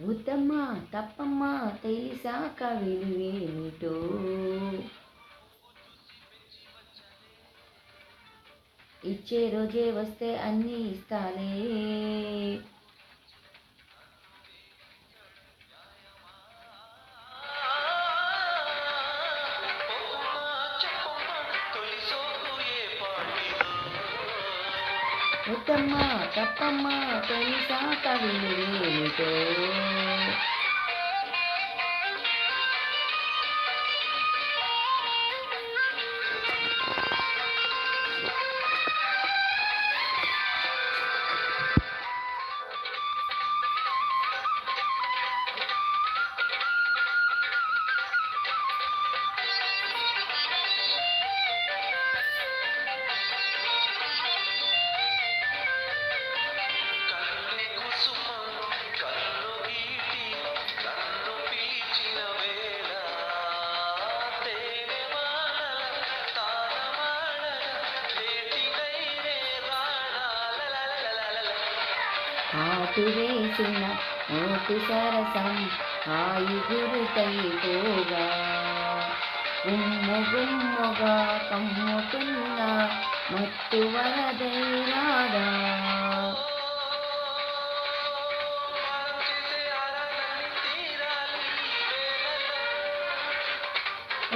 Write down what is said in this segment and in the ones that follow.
వద్దమ్మా తప్పమ్మా తెలిసాక విలువేమిటో ఇచ్చే రోజే వస్తే అన్నీ ఇస్తాలే వద్దమ్మా తప్పమ్మా తెలిసాక విలువేమిటో ఆటు వేసిన మోటు సరసం హాయి గురుతైపోగా గుమ్ము గుమ్ముగా కమ్ముతున్న మత్తు వరదైరాదా.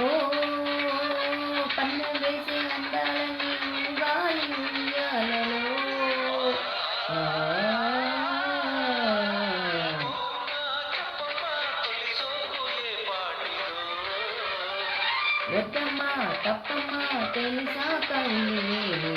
ఓ పన్ను వేసి అందాలని వద్దమ్మా తప్పమ్మా తెలుసా కళ్ళు నేను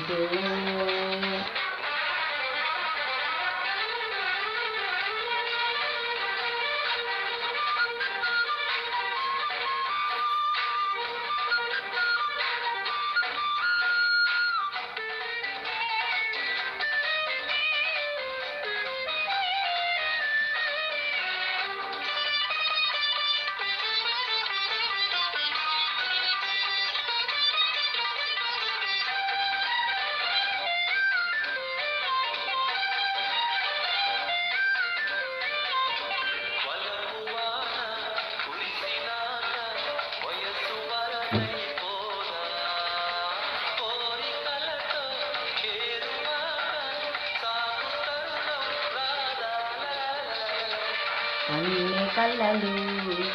అన్ని కళ్ళలు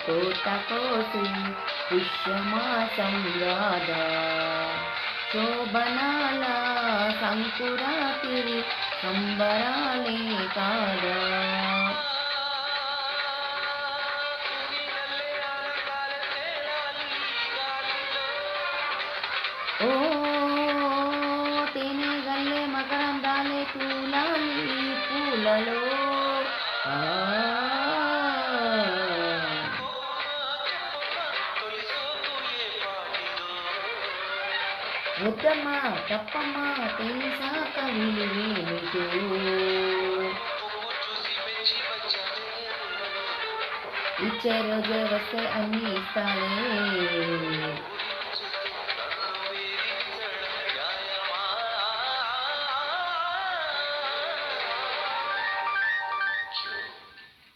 కోట కోసి పుష్యమాసం రాదా శోభనాల సంకురాతిరి సంబరాలే కాదా కురినల్లే ఓ తేనె గల్లే మకరందాలే పూలాలి పూలలో ఆ. వద్దమ్మా తప్పమ్మా తెలుసా కవిని పొంగు ఇచ్చే రోజే వస్తే అన్నీ ఇస్తానే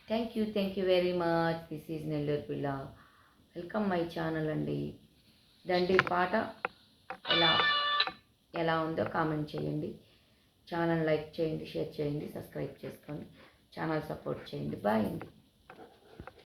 thank you thank you very much this is Nellore పిల్ల వెల్కమ్ మై ఛానల్ అండి. దండి పాట. ఎలా ఎలా ఉందో కామెంట్ చేయండి. ఛానల్ లైక్ చేయండి షేర్ చేయండి సబ్స్క్రైబ్ చేసుకోండి. ఛానల్ సపోర్ట్ చేయండి. బాయ్ అండి